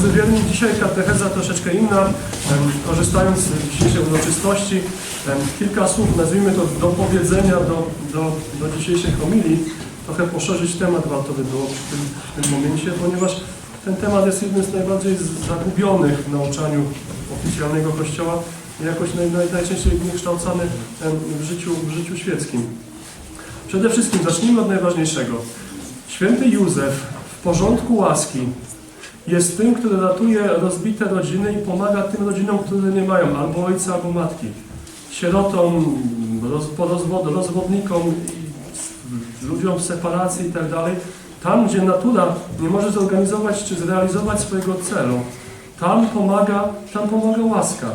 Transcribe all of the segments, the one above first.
Drodzy wierni, dzisiaj katecheza troszeczkę inna. Korzystając z dzisiejszej uroczystości, kilka słów, nazwijmy to do powiedzenia do, do, do dzisiejszej homilii. Trochę poszerzyć temat warto by było w tym, w tym momencie, ponieważ ten temat jest jednym z najbardziej zagubionych w nauczaniu oficjalnego Kościoła i jakoś naj, naj, najczęściej niekształcany em, w życiu, w życiu świeckim. Przede wszystkim zacznijmy od najważniejszego. Święty Józef w porządku łaski jest tym, który ratuje rozbite rodziny i pomaga tym rodzinom, które nie mają albo ojca, albo matki. Sierotom, roz, porozwod, rozwodnikom, ludziom w separacji i tak dalej. Tam, gdzie natura nie może zorganizować czy zrealizować swojego celu, tam pomaga, tam pomaga łaska.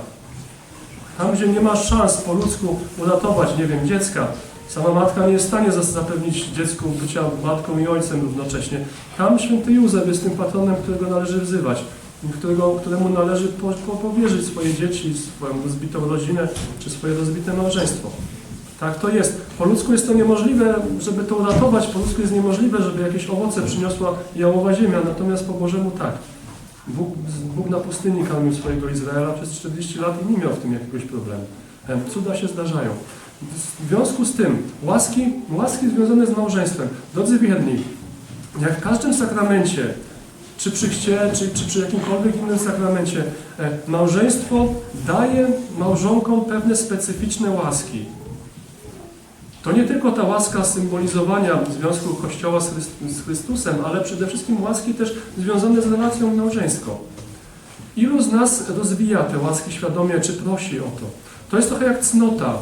Tam, gdzie nie ma szans po ludzku uratować, nie wiem, dziecka, sama matka nie jest w stanie zapewnić dziecku bycia matką i ojcem równocześnie. Tam święty Józef jest tym patronem, którego należy wzywać, którego, któremu należy po, po, powierzyć swoje dzieci, swoją rozbitą rodzinę, czy swoje rozbite małżeństwo. Tak to jest. Po ludzku jest to niemożliwe, żeby to uratować, po ludzku jest niemożliwe, żeby jakieś owoce przyniosła jałowa ziemia, natomiast po Bożemu tak. Bóg, Bóg na pustyni karmił swojego Izraela przez 40 lat i nie miał w tym jakiegoś problemu. Em, Cuda się zdarzają. W związku z tym, łaski, łaski związane z małżeństwem. Drodzy wierni, jak w każdym sakramencie, czy przy chcie, czy, czy przy jakimkolwiek innym sakramencie, e, małżeństwo daje małżonkom pewne specyficzne łaski. To nie tylko ta łaska symbolizowania związku Kościoła z, Chryst- z Chrystusem, ale przede wszystkim łaski też związane z relacją małżeńską. Ilu z nas rozwija te łaski świadomie, czy prosi o to? To jest trochę jak cnota.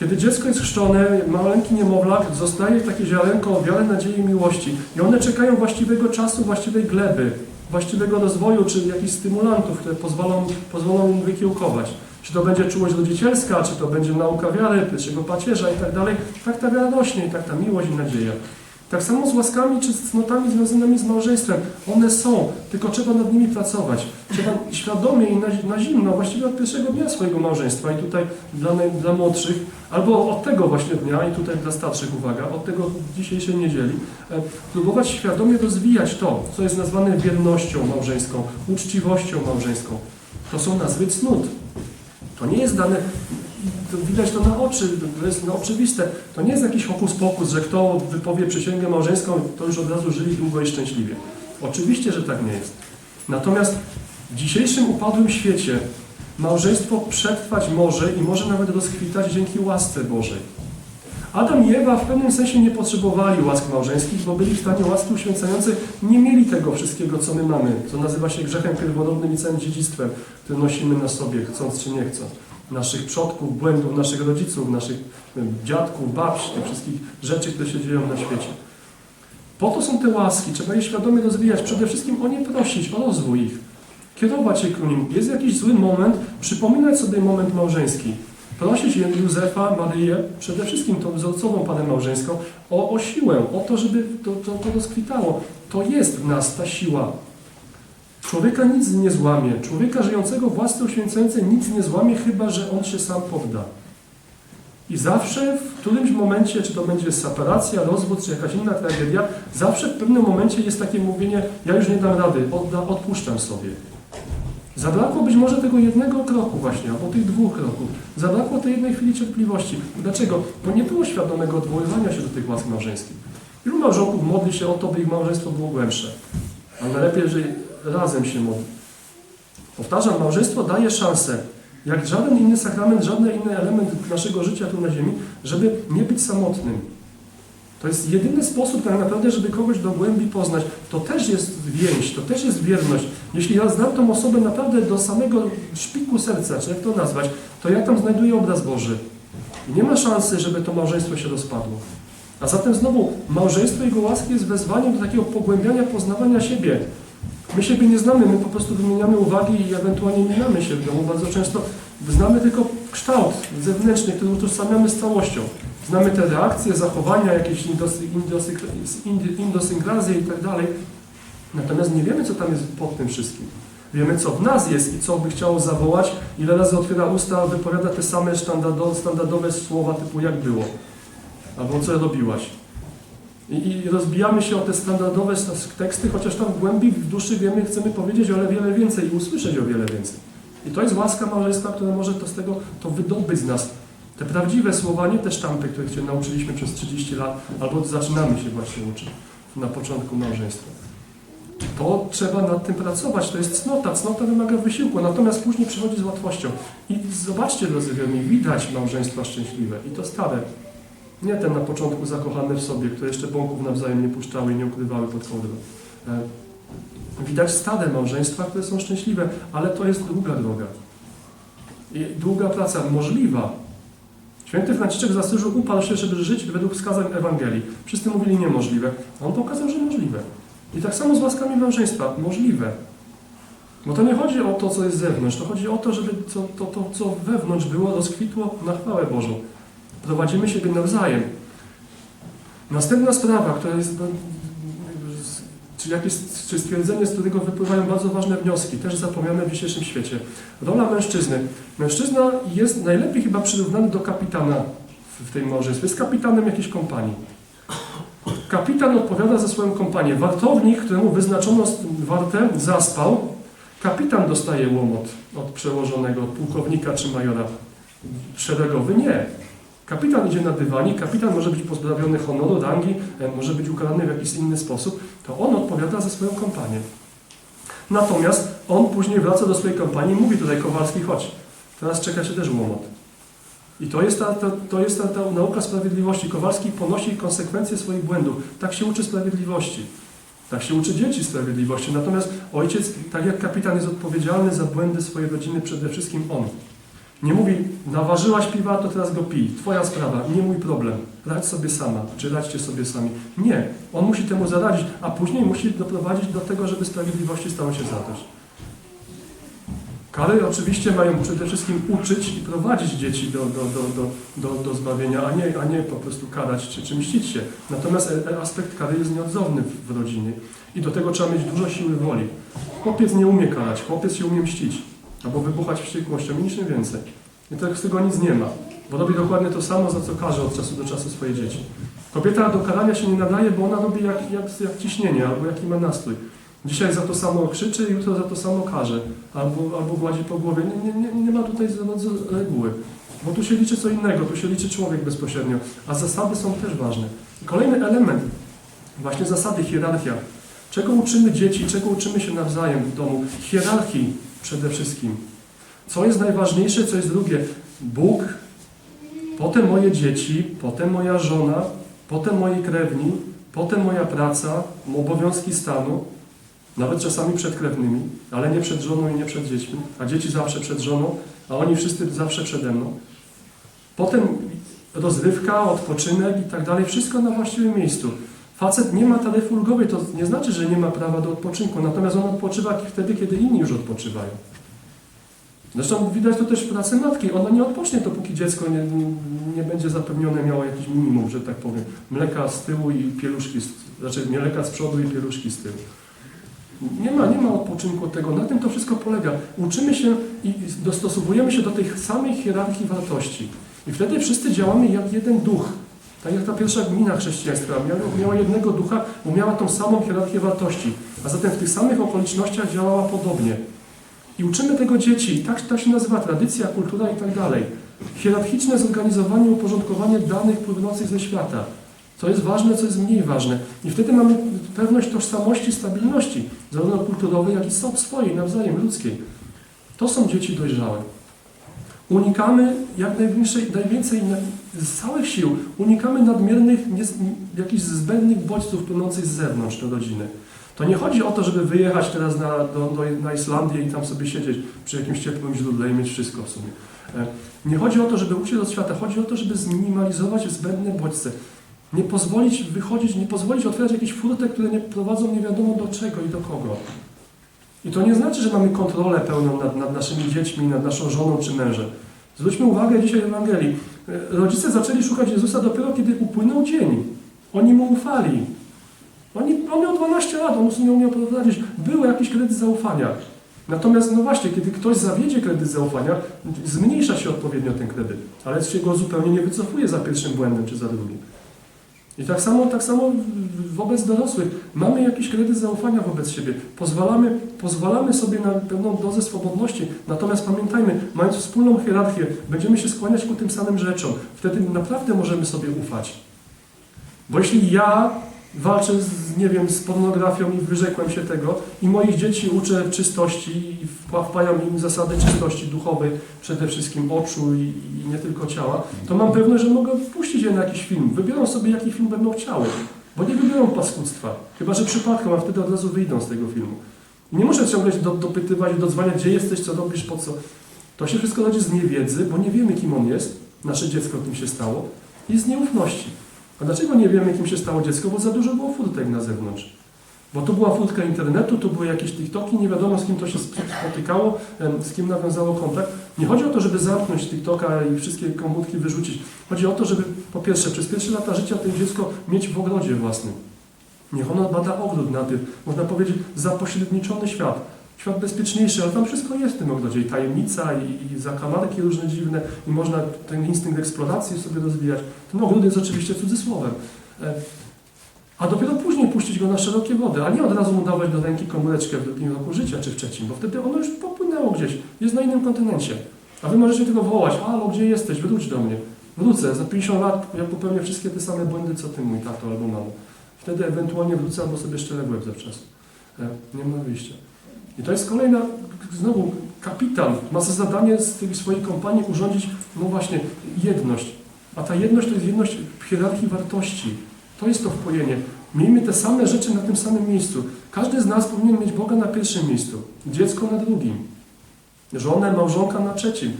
Kiedy dziecko jest chrzczone, maleńki niemowlak zostaje takie ziarenko wiele nadziei i miłości. I one czekają właściwego czasu, właściwej gleby, właściwego rozwoju, czy jakichś stymulantów, które pozwolą, pozwolą im wykiełkować. Czy to będzie czułość rodzicielska, czy to będzie nauka wiary, pierwszego pacierza i tak dalej. Tak ta wiara rośnie i tak ta miłość i nadzieja. Tak samo z łaskami czy z cnotami związanymi z małżeństwem. One są, tylko trzeba nad nimi pracować. Trzeba świadomie i na, na zimno, właściwie od pierwszego dnia swojego małżeństwa i tutaj dla, dla młodszych, albo od tego właśnie dnia i tutaj dla starszych, uwaga, od tego dzisiejszej niedzieli, e, próbować świadomie rozwijać to, co jest nazwane wiernością małżeńską, uczciwością małżeńską. To są nazwy cnót. To nie jest dane, to widać to na oczy, to jest no, oczywiste. To nie jest jakiś hokus pokus, że kto wypowie przysięgę małżeńską, to już od razu żyli długo i szczęśliwie. Oczywiście, że tak nie jest. Natomiast w dzisiejszym upadłym świecie małżeństwo przetrwać może i może nawet rozkwitać dzięki łasce Bożej. Adam i Ewa w pewnym sensie nie potrzebowali łask małżeńskich, bo byli w stanie łaski uświęcającej, nie mieli tego wszystkiego, co my mamy, co nazywa się grzechem pierworodnym i całym dziedzictwem, które nosimy na sobie, chcąc czy nie chcąc. Naszych przodków, błędów, naszych rodziców, naszych dziadków, babci, tych wszystkich rzeczy, które się dzieją na świecie. Po to są te łaski, trzeba je świadomie rozwijać, przede wszystkim o nie prosić, o rozwój ich, kierować się ku nim. Jest jakiś zły moment, przypominać sobie moment małżeński, prosić Józefa, Maryję, przede wszystkim tą wzorcową parę małżeńską, o, o siłę, o to, żeby to, to, to rozkwitało. To jest w nas ta siła. Człowieka nic nie złamie. Człowieka żyjącego w łasce uświęcającej nic nie złamie, chyba że on się sam podda. I zawsze w którymś momencie, czy to będzie separacja, rozwód, czy jakaś inna tragedia, zawsze w pewnym momencie jest takie mówienie, ja już nie dam rady, odda, odpuszczam sobie. Zabrakło być może tego jednego kroku właśnie, albo tych dwóch kroków. Zabrakło tej jednej chwili cierpliwości. Dlaczego? Bo nie było świadomego odwoływania się do tych łask małżeńskich. Ilu małżonków modli się o to, by ich małżeństwo było głębsze? A najlepiej, jeżeli razem się modli. Powtarzam, małżeństwo daje szansę, jak żaden inny sakrament, żaden inny element naszego życia tu na ziemi, żeby nie być samotnym. To jest jedyny sposób tak naprawdę, żeby kogoś do głębi poznać. To też jest więź, to też jest wierność. Jeśli ja znam tą osobę naprawdę do samego szpiku serca, czy jak to nazwać, to ja tam znajduję obraz Boży. I nie ma szansy, żeby to małżeństwo się rozpadło. A zatem znowu, małżeństwo Jego łaski jest wezwaniem do takiego pogłębiania, poznawania siebie. My siebie nie znamy, my po prostu wymieniamy uwagi i ewentualnie minamy się w domu. Bardzo często znamy tylko kształt zewnętrzny, który utożsamiamy z całością. Znamy te reakcje, zachowania, jakieś indosy- i tak dalej. Natomiast nie wiemy, co tam jest pod tym wszystkim. Wiemy, co w nas jest i co by chciało zawołać, ile razy otwiera usta, wypowiada te same standardo- standardowe słowa typu jak było, albo co robiłaś. I, rozbijamy się o te standardowe teksty, chociaż tam w głębi, w duszy wiemy, chcemy powiedzieć o wiele więcej i usłyszeć o wiele więcej. I to jest łaska małżeństwa, która może to z tego to wydobyć z nas. Te prawdziwe słowa, nie te sztampy, których się nauczyliśmy przez 30 lat, albo zaczynamy się właśnie uczyć na początku małżeństwa. To trzeba nad tym pracować, to jest cnota, cnota wymaga wysiłku, natomiast później przychodzi z łatwością. I zobaczcie, drodzy wierni, widać małżeństwa szczęśliwe i to stare. Nie te na początku zakochane w sobie, które jeszcze bąków nawzajem nie puszczały i nie ukrywały pod kołdrą. E, Widać stare małżeństwa, które są szczęśliwe, ale to jest długa droga. I długa praca, możliwa. Święty Franciszek z Asyżu uparł się, żeby żyć według wskazań Ewangelii. Wszyscy mówili niemożliwe, a on pokazał, że możliwe. I tak samo z łaskami małżeństwa, możliwe. Bo to nie chodzi o to, co jest z zewnątrz, to chodzi o to, żeby co, to, to, co wewnątrz było, rozkwitło na chwałę Bożą. Prowadzimy siebie nawzajem. Następna sprawa, która jest, no, czy, jakieś, czy stwierdzenie, z którego wypływają bardzo ważne wnioski, też zapomniane w dzisiejszym świecie. Rola mężczyzny. Mężczyzna jest najlepiej chyba przyrównany do kapitana w, tej małżeństwie. Jest kapitanem jakiejś kompanii. Kapitan odpowiada za swoją kompanię. Wartownik, któremu wyznaczono wartę, zaspał. Kapitan dostaje łomot od przełożonego, od pułkownika czy majora. Szeregowy nie. Kapitan idzie na dywanik, kapitan może być pozbawiony honoru, rangi, e, może być ukarany w jakiś inny sposób. To on odpowiada za swoją kompanię. Natomiast on później wraca do swojej kompanii i mówi tutaj Kowalski, chodź, teraz czeka się też łomot. I to jest ta, ta, to jest ta, ta nauka sprawiedliwości. Kowalski ponosi konsekwencje swoich błędów. Tak się uczy sprawiedliwości. Tak się uczy dzieci sprawiedliwości. Natomiast ojciec, tak jak kapitan, jest odpowiedzialny za błędy swojej rodziny, przede wszystkim on. Nie mówi, naważyłaś piwa, to teraz go pij. Twoja sprawa, nie mój problem. Radź sobie sama, czy radźcie sobie sami. Nie. On musi temu zaradzić, a później musi doprowadzić do tego, żeby sprawiedliwości stało się zadość. Kary oczywiście mają przede wszystkim uczyć i prowadzić dzieci do, do, do, do, do, do zbawienia, a nie, a nie po prostu karać czy, czy mścić się. Natomiast e- e- aspekt kary jest nieodzowny w, rodzinie i do tego trzeba mieć dużo siły woli. Chłopiec nie umie karać, chłopiec się umie mścić albo wybuchać wściekłością i niczym więcej. I tak z tego nic nie ma, bo robi dokładnie to samo, za co karze od czasu do czasu swoje dzieci. Kobieta do karania się nie nadaje, bo ona robi jak, jak, jak ciśnienie albo jaki ma nastrój. Dzisiaj za to samo krzyczy, jutro za to samo karze, albo, albo gładzi po głowie. Nie, nie, nie, nie ma tutaj reguły, bo tu się liczy co innego, tu się liczy człowiek bezpośrednio, a zasady są też ważne. Kolejny element, właśnie zasady, hierarchia. Czego uczymy dzieci, czego uczymy się nawzajem w domu? Hierarchii przede wszystkim. Co jest najważniejsze, co jest drugie? Bóg, potem moje dzieci, potem moja żona, potem moi krewni, potem moja praca, obowiązki stanu, nawet czasami przed krewnymi, ale nie przed żoną i nie przed dziećmi, a dzieci zawsze przed żoną, a oni wszyscy zawsze przede mną. Potem rozrywka, odpoczynek i tak dalej, wszystko na właściwym miejscu. Facet nie ma taryfy ulgowej, to nie znaczy, że nie ma prawa do odpoczynku, natomiast on odpoczywa wtedy, kiedy inni już odpoczywają. Zresztą widać to też w pracy matki. Ona nie odpocznie, dopóki dziecko nie, nie, będzie zapewnione miało jakiś minimum, że tak powiem. Mleka z tyłu i pieluszki, z, znaczy mleka z przodu i pieluszki z tyłu. Nie ma, nie ma odpoczynku od tego. Na tym to wszystko polega. Uczymy się i dostosowujemy się do tej samej hierarchii wartości. I wtedy wszyscy działamy jak jeden duch. Tak jak ta pierwsza gmina chrześcijańska miała, jednego ducha, bo miała tą samą hierarchię wartości. A zatem w tych samych okolicznościach działała podobnie. I uczymy tego dzieci. Tak to się nazywa tradycja, kultura i tak dalej. Hierarchiczne zorganizowanie, uporządkowanie danych płynących ze świata. Co jest ważne, co jest mniej ważne. I wtedy mamy pewność tożsamości, stabilności, zarówno kulturowej, jak i swojej, nawzajem, ludzkiej. To są dzieci dojrzałe. Unikamy jak największej, najwięcej na- z całych sił, unikamy nadmiernych, nies- jakichś zbędnych bodźców płynących z zewnątrz do rodziny. To nie chodzi o to, żeby wyjechać teraz na, do, do, na Islandię i tam sobie siedzieć przy jakimś ciepłym źródle i mieć wszystko w sumie. E, Nie chodzi o to, żeby uciec od świata, chodzi o to, żeby zminimalizować zbędne bodźce. Nie pozwolić wychodzić, nie pozwolić otwierać jakichś furtek, które nie prowadzą nie wiadomo do czego i do kogo. I to nie znaczy, że mamy kontrolę pełną nad, nad naszymi dziećmi, nad naszą żoną czy mężem. Zwróćmy uwagę dzisiaj w Ewangelii. E, Rodzice zaczęli szukać Jezusa dopiero, kiedy upłynął dzień. Oni Mu ufali. Oni, on miał 12 lat, on nie umiał prowadzić. Był jakiś kredyt zaufania. Natomiast, no właśnie, kiedy ktoś zawiedzie kredyt zaufania, zmniejsza się odpowiednio ten kredyt, ale się go zupełnie nie wycofuje za pierwszym błędem czy za drugim. I tak samo, tak samo wobec dorosłych. Mamy jakiś kredyt zaufania wobec siebie. Pozwalamy, pozwalamy sobie na pewną dozę swobodności. Natomiast pamiętajmy, mając wspólną hierarchię, będziemy się skłaniać ku tym samym rzeczom. Wtedy naprawdę możemy sobie ufać. Bo jeśli ja walczę z, nie wiem, z pornografią i wyrzekłem się tego i moich dzieci uczę czystości i wpa- wpajam im zasady czystości duchowej, przede wszystkim oczu i, i nie tylko ciała, to mam pewność, że mogę puścić je na jakiś film. Wybiorą sobie, jaki film będą chciały, bo nie wybiorą paskudztwa. Chyba, że przypadkiem, a wtedy od razu wyjdą z tego filmu. Nie muszę ciągle się do, dopytywać, dodzwaniać, gdzie jesteś, co robisz, po co. To się wszystko rodzi z niewiedzy, bo nie wiemy, kim on jest. Nasze dziecko tym się stało. I z nieufności. A dlaczego nie wiemy, kim się stało dziecko? Bo za dużo było furtek na zewnątrz. Bo tu była furtka internetu, tu były jakieś TikToki, nie wiadomo z kim to się spotykało, z kim nawiązało kontakt. Nie chodzi o to, żeby zamknąć TikToka i wszystkie komórki wyrzucić. Chodzi o to, żeby po pierwsze przez pierwsze lata życia to dziecko mieć w ogrodzie własnym. Niech ono bada ogród na tym, można powiedzieć, zapośredniczony świat. Świat bezpieczniejszy, ale tam wszystko jest w tym ogrodzie. I tajemnica, i, i zakamarki różne dziwne, i można ten instynkt eksploracji sobie rozwijać. Ten ogród jest oczywiście cudzysłowem. E, A dopiero później puścić go na szerokie wody, a nie od razu mu dawać do ręki komóreczkę w drugim roku życia czy w trzecim, bo wtedy ono już popłynęło gdzieś, jest na innym kontynencie. A wy możecie tylko wołać, halo, gdzie jesteś, wróć do mnie. Wrócę, za 50 lat ja popełnię wszystkie te same błędy, co ty, mój tato albo mamo. Wtedy ewentualnie wrócę albo sobie szczelę łeb zawczasu. E, Nie ma wyjścia. I to jest kolejna, znowu, kapitan ma za zadanie z tej swojej kompanii urządzić, no właśnie, jedność. A ta jedność to jest jedność w hierarchii wartości. To jest to wpojenie. Miejmy te same rzeczy na tym samym miejscu. Każdy z nas powinien mieć Boga na pierwszym miejscu, dziecko na drugim, żonę, małżonka na trzecim.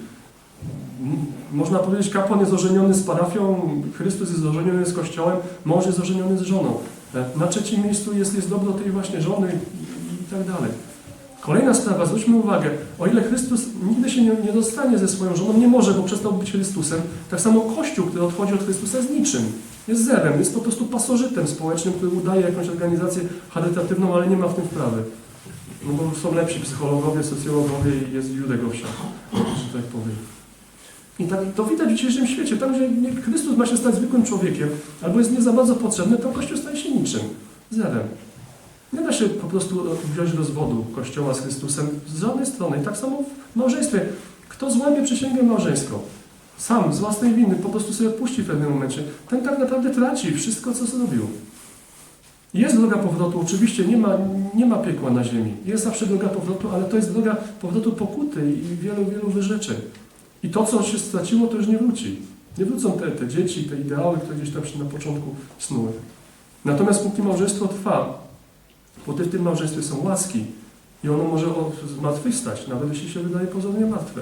Można powiedzieć, kapłan jest ożeniony z parafią, Chrystus jest ożeniony z Kościołem, mąż jest ożeniony z żoną. E, Na trzecim miejscu jest, jest dobro tej właśnie żony i, i tak dalej. Kolejna sprawa, zwróćmy uwagę, o ile Chrystus nigdy się nie, nie dostanie ze swoją żoną, nie może, bo przestał być Chrystusem, tak samo Kościół, który odchodzi od Chrystusa jest niczym. Jest zerem, jest po prostu pasożytem społecznym, który udaje jakąś organizację charytatywną, ale nie ma w tym wprawy. No bo są lepsi psychologowie, socjologowie i jest Judek owsia, że tak powiem. I tak to widać w dzisiejszym świecie. Tam, gdzie Chrystus ma się stać zwykłym człowiekiem, albo jest nie za bardzo potrzebny, to Kościół staje się niczym. Zerem. Nie da się po prostu wziąć rozwodu Kościoła z Chrystusem z żadnej strony. I tak samo w małżeństwie. Kto złamie przysięgę małżeńską? Sam, z własnej winy, po prostu sobie puści w pewnym momencie. Ten tak naprawdę traci wszystko, co zrobił. Jest droga powrotu, oczywiście nie ma, nie ma piekła na ziemi. Jest zawsze droga powrotu, ale to jest droga powrotu pokuty i wielu, wielu wyrzeczeń. I to, co się straciło, to już nie wróci. Nie wrócą te, te dzieci, te ideały, które gdzieś tam się na początku snuły. Natomiast póki małżeństwo trwa, póki w tym małżeństwie są łaski i ono może zmartwychwstać, nawet jeśli się wydaje pozornie martwe.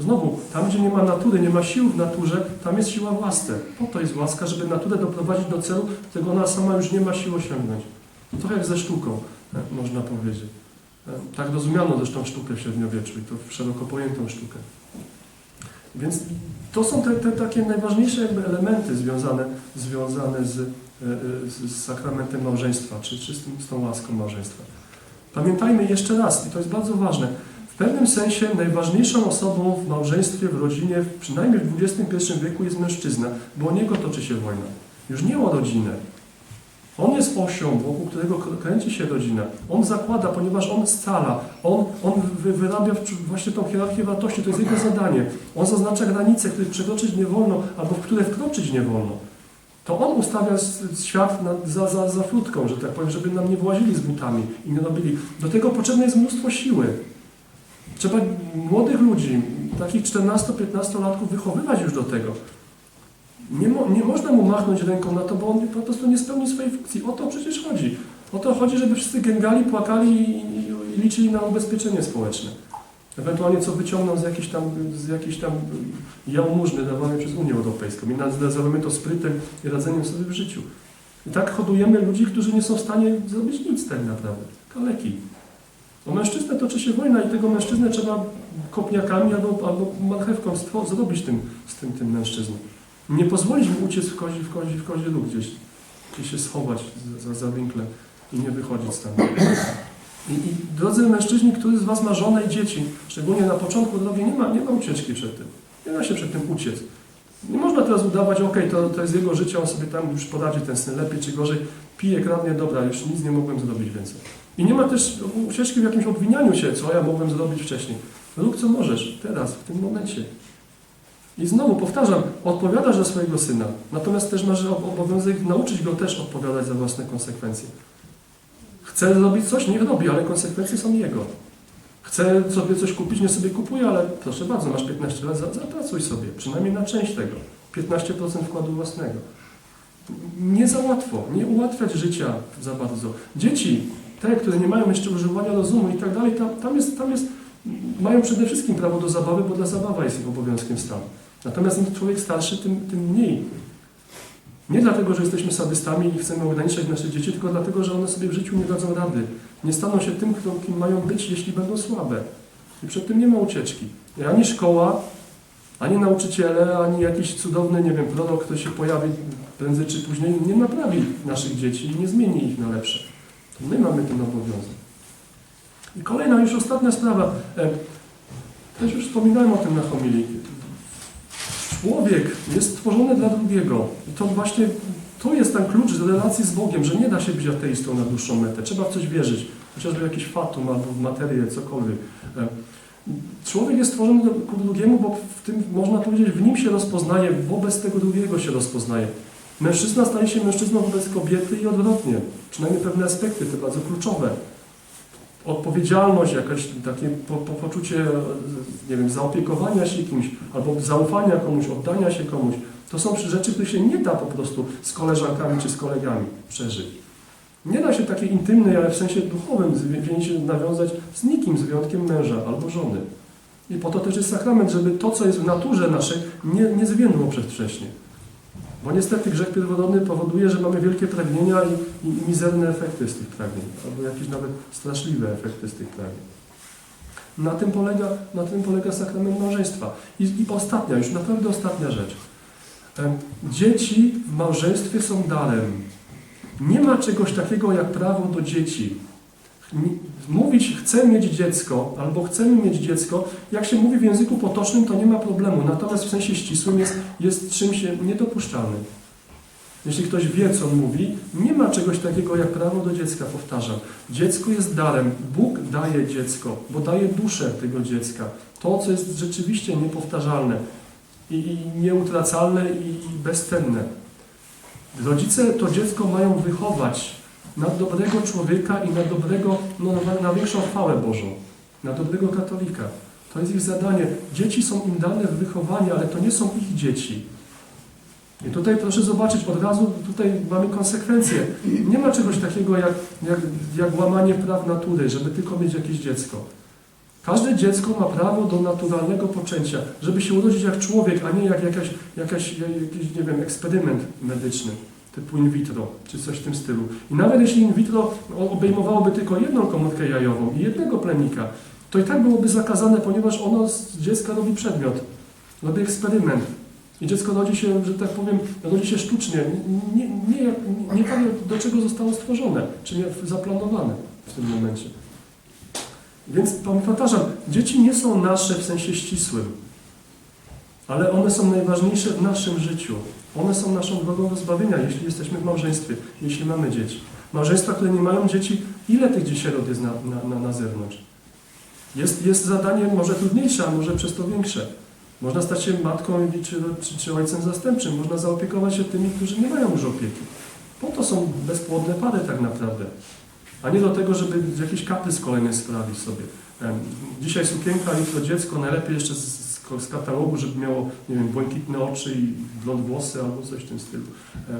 Znowu, tam gdzie nie ma natury, nie ma sił w naturze, tam jest siła w łasce. Po to jest łaska, żeby naturę doprowadzić do celu, którego ona sama już nie ma sił osiągnąć. Trochę jak ze sztuką, e, można powiedzieć. E, Tak rozumiano zresztą sztukę w średniowieczu i to szeroko pojętą sztukę. Więc to są te, te takie najważniejsze elementy związane, związane z, e, e, z, z sakramentem małżeństwa, czy, czy z, tym, z tą łaską małżeństwa. Pamiętajmy jeszcze raz, i to jest bardzo ważne, w pewnym sensie najważniejszą osobą w małżeństwie, w rodzinie, przynajmniej w XXI wieku jest mężczyzna, bo o niego toczy się wojna. Już nie o rodzinę. On jest osią, wokół którego kręci się rodzina. On zakłada, ponieważ on scala, on, on wy- wyrabia właśnie tą hierarchię wartości, to jest jego zadanie. On zaznacza granice, których przekroczyć nie wolno, albo w które wkroczyć nie wolno. To on ustawia świat na, za, za, za furtką, że tak powiem, żeby nam nie włazili z butami i nie robili. Do tego potrzebne jest mnóstwo siły. Trzeba młodych ludzi, takich 14-15-latków wychowywać już do tego. Nie, mo, nie można mu machnąć ręką na to, bo on po prostu nie spełni swojej funkcji. O to przecież chodzi. O to chodzi, żeby wszyscy gęgali, płakali i, i, i liczyli na ubezpieczenie społeczne. Ewentualnie co wyciągną z jakiejś tam, z jakiejś tam jałmużny dawanej przez Unię Europejską i nazywamy to sprytem i radzeniem sobie w życiu. I tak hodujemy ludzi, którzy nie są w stanie zrobić nic tak naprawdę. Kaleki. O mężczyznę toczy się wojna i tego mężczyznę trzeba kopniakami albo, albo marchewką zrobić tym, z tym, tym mężczyzną. Nie pozwolić mu uciec w kozi, w kozi, w kozi lub gdzieś, gdzieś się schować za, za, winklem i nie wychodzić stamtąd. I, I drodzy mężczyźni, który z Was ma żonę i dzieci, szczególnie na początku drogi, nie ma, nie ma ucieczki przed tym. Nie da się przed tym uciec. Nie można teraz udawać, okej, to, to jest jego życie, on sobie tam już poradzi ten syn lepiej czy gorzej, pije, kradnie, dobra, już nic nie mogłem zrobić więcej. I nie ma też ucieczki w jakimś obwinianiu się, co ja mogłem zrobić wcześniej. Rób co możesz, teraz, w tym momencie. I znowu powtarzam, odpowiadasz za swojego syna, natomiast też masz ob- obowiązek nauczyć go też odpowiadać za własne konsekwencje. Chce zrobić coś, niech robi, ale konsekwencje są jego. Chce sobie coś kupić, nie sobie kupuje, ale proszę bardzo, masz 15 lat, za- zapracuj sobie, przynajmniej na część tego. 15% wkładu własnego. Nie za łatwo, nie ułatwiać życia za bardzo. Dzieci, te, które nie mają jeszcze używania rozumu i tak dalej, tam, tam, jest, tam jest, mają przede wszystkim prawo do zabawy, bo dla zabawa jest ich obowiązkiem stanu. Natomiast im człowiek starszy, tym, tym mniej. Nie dlatego, że jesteśmy sadystami i chcemy ograniczać nasze dzieci, tylko dlatego, że one sobie w życiu nie dadzą rady. Nie staną się tym, kto, kim mają być, jeśli będą słabe. I przed tym nie ma ucieczki. I ani szkoła, ani nauczyciele, ani jakiś cudowny, nie wiem, prorok, kto się pojawi prędzej czy później, nie naprawi naszych dzieci i nie zmieni ich na lepsze. To my mamy ten obowiązek. I kolejna, już ostatnia sprawa. E, Też już wspominałem o tym na homilii. Człowiek jest stworzony dla drugiego. I to właśnie to jest ten klucz do relacji z Bogiem, że nie da się być ateistą na dłuższą metę. Trzeba w coś wierzyć. Chociażby w jakiś fatum albo w materię, cokolwiek. E, Człowiek jest stworzony ku drugiemu, bo w tym, można powiedzieć, w nim się rozpoznaje, wobec tego drugiego się rozpoznaje. Mężczyzna staje się mężczyzną wobec kobiety i odwrotnie. Przynajmniej pewne aspekty, te bardzo kluczowe. Odpowiedzialność, jakieś takie po, po, poczucie, nie wiem, zaopiekowania się kimś, albo zaufania komuś, oddania się komuś. To są rzeczy, które się nie da po prostu z koleżankami czy z kolegami przeżyć. Nie da się takiej intymnej, ale w sensie duchowym więzi nawiązać z nikim, z wyjątkiem męża albo żony. I po to też jest sakrament, żeby to, co jest w naturze naszej, nie, nie zwiędło przedwcześnie. Bo niestety grzech pierworodny powoduje, że mamy wielkie pragnienia i, i mizerne efekty z tych pragnień, albo jakieś nawet straszliwe efekty z tych pragnień. Na tym polega, na tym polega sakrament małżeństwa. I, I ostatnia, już naprawdę ostatnia rzecz. Em, Dzieci w małżeństwie są darem. Nie ma czegoś takiego jak prawo do dzieci. Mówić chcę mieć dziecko albo chcemy mieć dziecko, jak się mówi w języku potocznym, to nie ma problemu. Natomiast w sensie ścisłym jest, jest czymś niedopuszczalnym. Jeśli ktoś wie, co mówi, nie ma czegoś takiego jak prawo do dziecka, powtarzam. Dziecko jest darem. Bóg daje dziecko, bo daje duszę tego dziecka. To, co jest rzeczywiście niepowtarzalne i, i nieutracalne i, i bezcenne. Rodzice to dziecko mają wychować na dobrego człowieka i na dobrego, no, na, na większą chwałę Bożą, na dobrego katolika. To jest ich zadanie. Dzieci są im dane w wychowanie, ale to nie są ich dzieci. I tutaj proszę zobaczyć, od razu tutaj mamy konsekwencje. Nie ma czegoś takiego jak, jak, jak łamanie praw natury, żeby tylko mieć jakieś dziecko. Każde dziecko ma prawo do naturalnego poczęcia, żeby się urodzić jak człowiek, a nie jak jakaś, jakaś, jakiś, nie wiem, eksperyment medyczny, typu in vitro, czy coś w tym stylu. I nawet jeśli in vitro obejmowałoby tylko jedną komórkę jajową i jednego plemnika, to i tak byłoby zakazane, ponieważ ono z dziecka robi przedmiot, robi eksperyment. I dziecko rodzi się, że tak powiem, rodzi się sztucznie, nie, nie, nie, nie tak, do czego zostało stworzone, czy nie zaplanowane w tym momencie. Więc powtarzam, dzieci nie są nasze w sensie ścisłym, ale one są najważniejsze w naszym życiu. One są naszą drogą do zbawienia, jeśli jesteśmy w małżeństwie, jeśli mamy dzieci. Małżeństwa, które nie mają dzieci, ile tych dziesięciorod jest na, na, na, zewnątrz? Jest, jest zadanie może trudniejsze, a może przez to większe. Można stać się matką czy, czy, czy ojcem zastępczym. Można zaopiekować się tymi, którzy nie mają już opieki. Po to są bezpłodne pary tak naprawdę. A nie do tego, żeby jakiś kaprys kolejny sprawić sobie. Dzisiaj sukienka, jutro dziecko, najlepiej jeszcze z, z, katalogu, żeby miało, nie wiem, błękitne oczy i blond włosy albo coś w tym stylu. Em,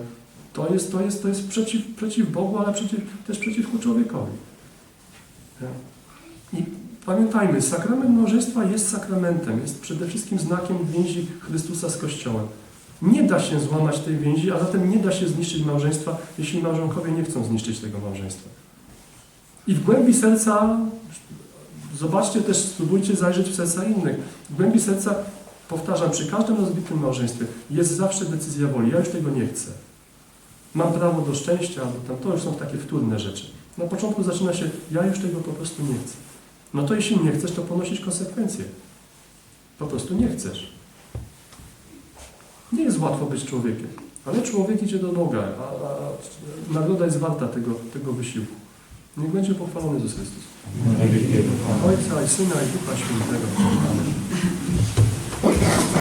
To jest, to jest, to jest przeciw, przeciw Bogu, ale przeciw, też przeciwko człowiekowi. Em, I pamiętajmy, sakrament małżeństwa jest sakramentem, jest przede wszystkim znakiem więzi Chrystusa z Kościołem. Nie da się złamać tej więzi, a zatem nie da się zniszczyć małżeństwa, jeśli małżonkowie nie chcą zniszczyć tego małżeństwa. I w głębi serca, zobaczcie też, spróbujcie zajrzeć w serca innych. W głębi serca, powtarzam, przy każdym rozbitym małżeństwie jest zawsze decyzja woli. Ja już tego nie chcę. Mam prawo do szczęścia, albo tam, to już są takie wtórne rzeczy. Na początku zaczyna się, ja już tego po prostu nie chcę. No to jeśli nie chcesz, to ponosisz konsekwencje. Po prostu nie chcesz. Nie jest łatwo być człowiekiem, ale człowiek idzie do Boga, a, a, a nagroda jest warta tego, tego wysiłku. Niech będzie pochwalony Jezus Chrystus. Ojca i Syna i Ducha Świętego. Amen.